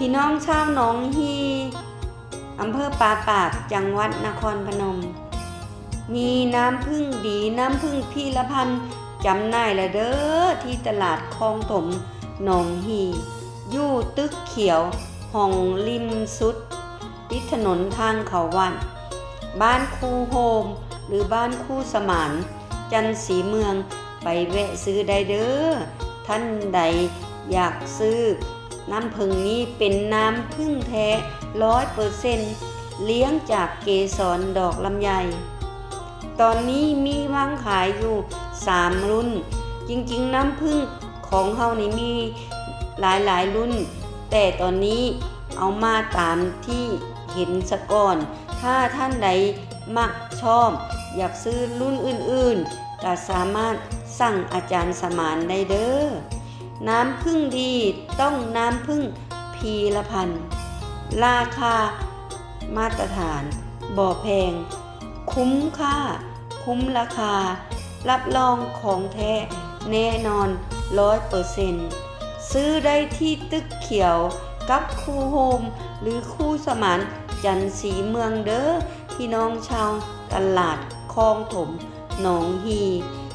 พี่น้องชาวหนองฮีอำเภอปาปากจังหวัดนครพนม มีน้ำพึ่งดีน้ำพึ่งพีละพันจำหน่ายละเด้อที่ตลาดคลองถมหนองฮียู่ตึกเขียวห้องริมสุดติดถนนทางเขาวัน บ้านคูโฮม หรือบ้านคูสมาน จันทร์สีเมืองไปแวะซื้อได้เด้อท่านใดอยากซื้อ น้ำผึ้งนี้เป็นน้ำพึ่งแท้ร้อยเปอร์เซนเลี้ยงจากเกสรดอกลำไย ตอนนี้มีวางขายอยู่ 3 รุ่น จริงๆ น้ำผึ้งของเฮานี่มีหลายๆ รุ่น แต่ตอนนี้เอามาตามที่เห็นสะก่อน ถ้าท่านใดมักชอบ อยากซื้อรุ่นอื่นๆ ก็สามารถสั่งอาจารย์สมานได้เด้อ น้ำพึ่งดีต้องน้ำพึ่งพีละพัน ราคามาตรฐาน บ่อแพง คุ้มค่า คุ้มราคา รับรองของแท้แน่นอนร้อยเปอร์เซ็นต์ซื้อได้ที่ตึกเขียวกับคูโฮม หรือคู่สมานจันทร์สีเมืองเด้อพี่น้องชาวตลาดคลองถมหนองฮี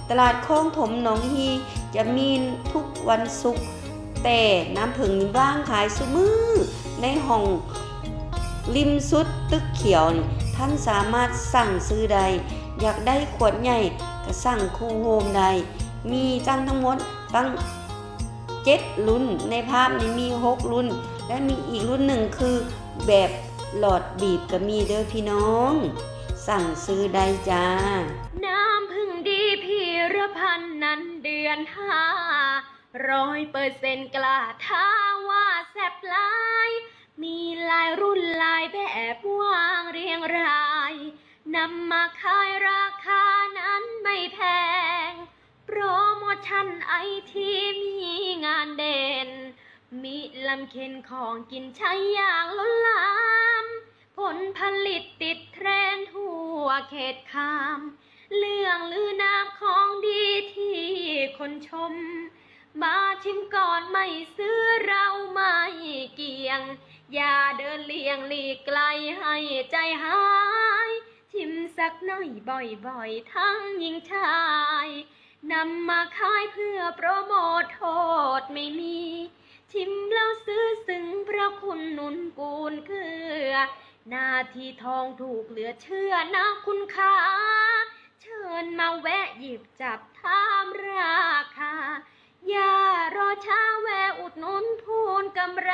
ตลาดคลองถมหนองฮีจะมีทุก วันศุกร์แต่น้ำผึ้งนี่ว่างขายสุมือในห้องริมสุดตึกเขียวนี่ท่านสามารถสั่งซื้อใด อยากได้ขวดใหญ่ก็สั่งคูโฮมใด มีตั้งทั้งหมดตั้งเจ็ดรุ่นในภาพนี้มีหกรุ่น และมีอีกรุ่นหนึ่งคือแบบหลอดบีบก็มีเด้อพี่น้อง สั่งซื้อได้จ้า น้ำพึ่งดีพี่ระพันธ์นั้นเดือนห้า ร้อยเปอร์เซ็นต์กล้าท้าว่าแซ่บลาย มีลายรุ่นลายแบบวางเรียงรายนำมาขายราคานั้นไม่แพง โปรโมชั่นไอทีมีงานเด่น มีลำเค็นของกินใช้อย่างล้นหลาม ผลผลิตติดเทรนทั่วเขตขาม เรื่องลือนามของดีที่คนชม มาชิมก่อนไม่ซื้อเราไม่เกี่ยง อย่าเดินเลี่ยงหลีกไกลให้ใจหาย ชิมสักหน่อยบ่อยๆ ทั้งหญิงชายนำมาขายเพื่อโปรโมทโทษไม่มี ชิมแล้วซื้อซึ้งพระคุณนุนกูลเกือหน้าที่ทองถูกเหลือเชื่อนะคุณค่าเชิญมาแวะหยิบจับทามราคาำไร